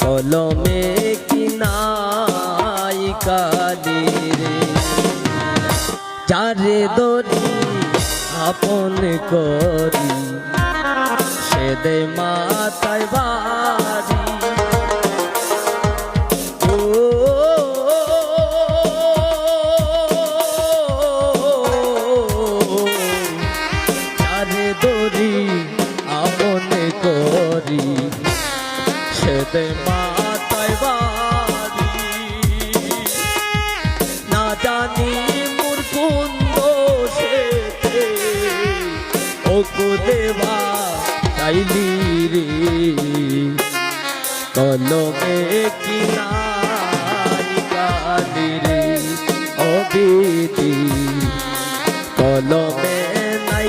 কলমে কিনাই কালি রে চারে দরি আপন করি সে মাতায় বাড়ি দেবা চাইলি রে। কলমে কি নাই গালি রে অবিদি কলমে নাই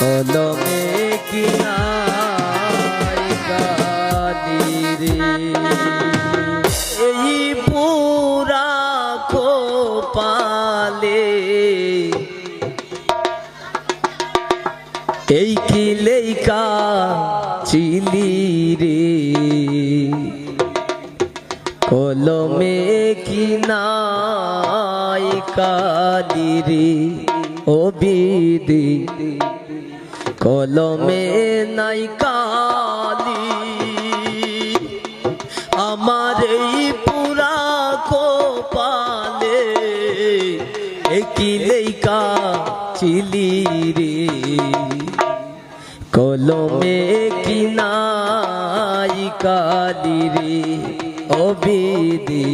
কলমে নাই গালি রে এই পুরা গোপালে এই কি লেখা চিলি রে? কলমে কি নাই কালি রে? ও বিদি কলমে নাই কালি, আমার এই পুরা কোপালে একই লেখা চিলি রে। কলমে কি নাই কালি রে অবিদি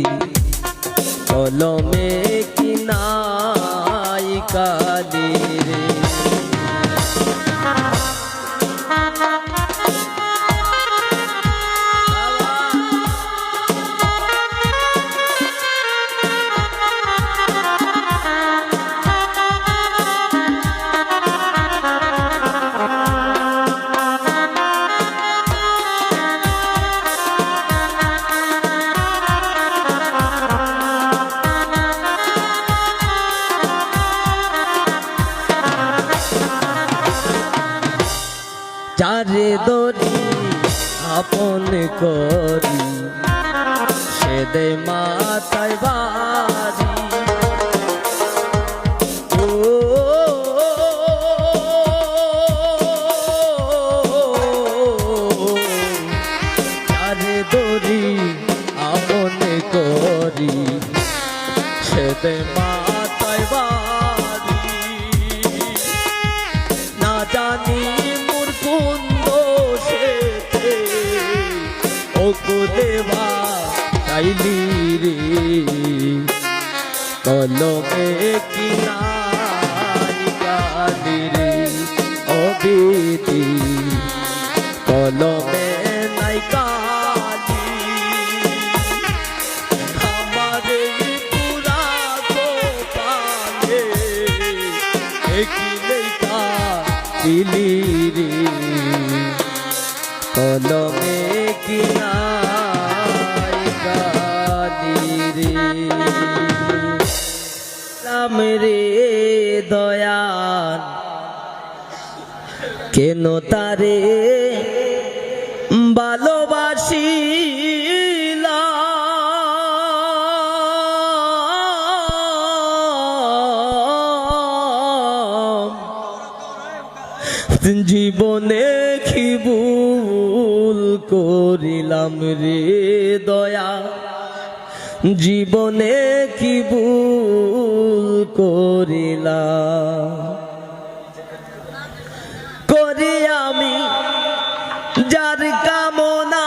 কলমে কি নাই কালি রে। চারে দরি আপন করি। সে দে মাতায় বাড়ি। দরি আপন করি। সে দে দেবা চাইলি রে। কলমে কি নাই গালি রে অবিদি। কলমে কলমে কি রে দয়াল কেন তারে ভালোবাসিলা জীবনে কি ভুল করিলাম রে দয়া জীবনে কি ভুল করিলাম? করি আমি যার কামনা।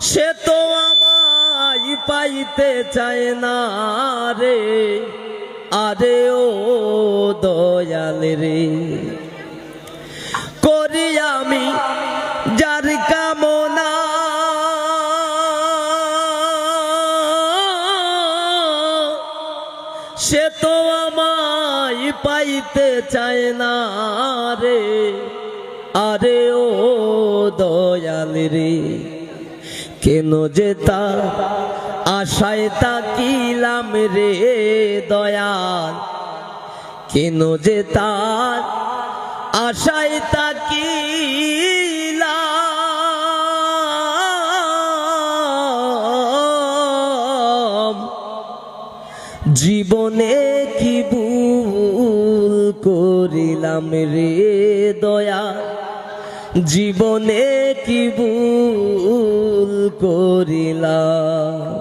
সে তো আমায় পাইতে চায় না রে। আরে ও দয়াল রে। করি আমি যার কামনা। সে তো আমায় পাইতে চায় না রে। আরে ও দয়াল রে, কেন যে তা আশায় তাকিলাম রে দয়াল। কেন যে তার আশায় তাকিলাম। জীবনে কি ভুল করিলাম রে দয়া? জীবনে কি ভুল করিলাম?